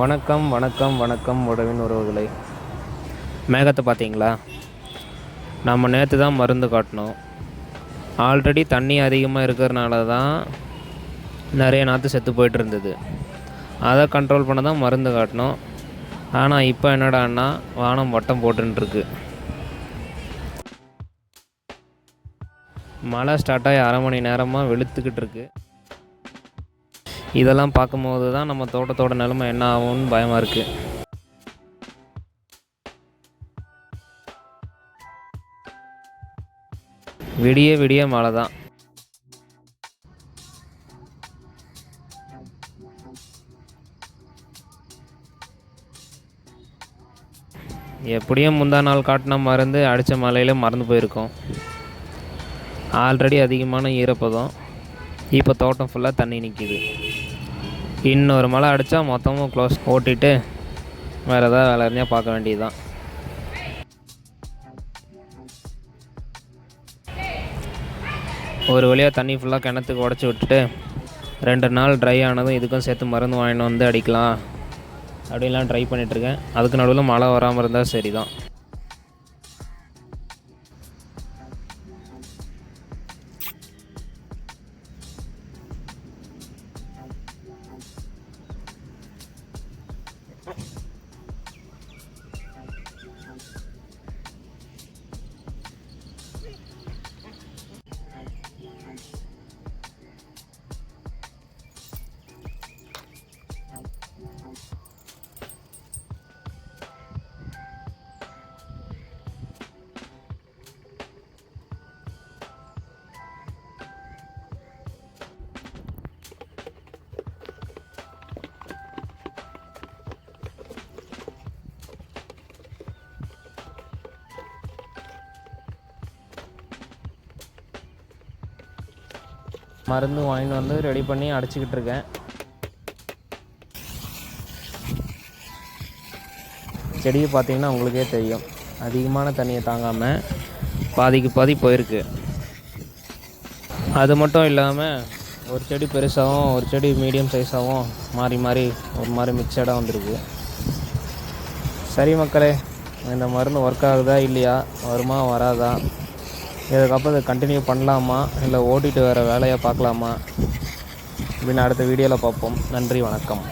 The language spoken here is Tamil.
வணக்கம் வணக்கம் வணக்கம் உறவின் உறவுகளை. மேகத்தை பார்த்தீங்களா? நம்ம நேற்று தான் மருந்து காட்டினோம். ஆல்ரெடி தண்ணி அதிகமாக இருக்கிறனால தான் நிறைய நாற்று செத்து போயிட்டு இருந்தது அதை கண்ட்ரோல் பண்ண தான் மருந்து காட்டினோம். ஆனால் இப்போ என்னடான்னா வானம் வட்டம் போட்டுருக்கு மழை ஸ்டார்ட் ஆகி அரை மணி நேரமாக வெளுத்துக்கிட்டு இருக்குது இதெல்லாம் பார்க்கும்போது தான் நம்ம தோட்டத்தோட நிலைமை என்ன ஆகும்னு பயமாக இருக்குது விடிய விடிய மழை தான். எப்படியும் முந்தா நாள் காட்டின மருந்து அடித்த மழையில மறந்து போயிருக்கோம். ஆல்ரெடி அதிகமான ஈரப்பதம். இப்போ தோட்டம் ஃபுல்லாக தண்ணி நிற்கிது இன்னொரு மழை அடித்தா மொத்தமும் க்ளோஸ் ஓட்டிட்டு வேறு எதாவது வேலை இருந்தால் பார்க்க வேண்டியதுதான். ஒரு வழியாக தண்ணி ஃபுல்லாக கிணத்துக்கு உடச்சி விட்டுட்டு ரெண்டு நாள் ட்ரை ஆனதும் இதுக்கும் சேர்த்து மருந்து வாங்கிட்டு வந்து அடிக்கலாம். அப்படின்லாம் ட்ரை பண்ணிகிட்ருக்கேன் அதுக்கு நடுவில் மழை வராமல் இருந்தால் சரி தான் மருந்து வாங்கிட்டு வந்து ரெடி பண்ணி அடைச்சிக்கிட்டு இருக்கேன். செடியை பார்த்தீங்கன்னா உங்களுக்கே தெரியும். அதிகமான தண்ணியை தாங்காமல் பாதிக்கு பாதி போயிருக்கு. அது மட்டும் இல்லாமல் ஒரு செடி பெருசாகவும் ஒரு செடி மீடியம் சைஸாகவும் மாறி மாறி ஒரு மாதிரி மிக்சடாக வந்திருக்கு. சரி மக்களே இந்த மருந்து ஒர்க் ஆகுதா இல்லையா? வருமா வராதா? இதுக்கப்புறம் இதை கண்டினியூ பண்ணலாமா? இல்லை ஓட்டிட்டு வேறு வேலையை பார்க்கலாமா? அப்படின்னு அடுத்த வீடியோவில் பார்ப்போம். நன்றி வணக்கம்.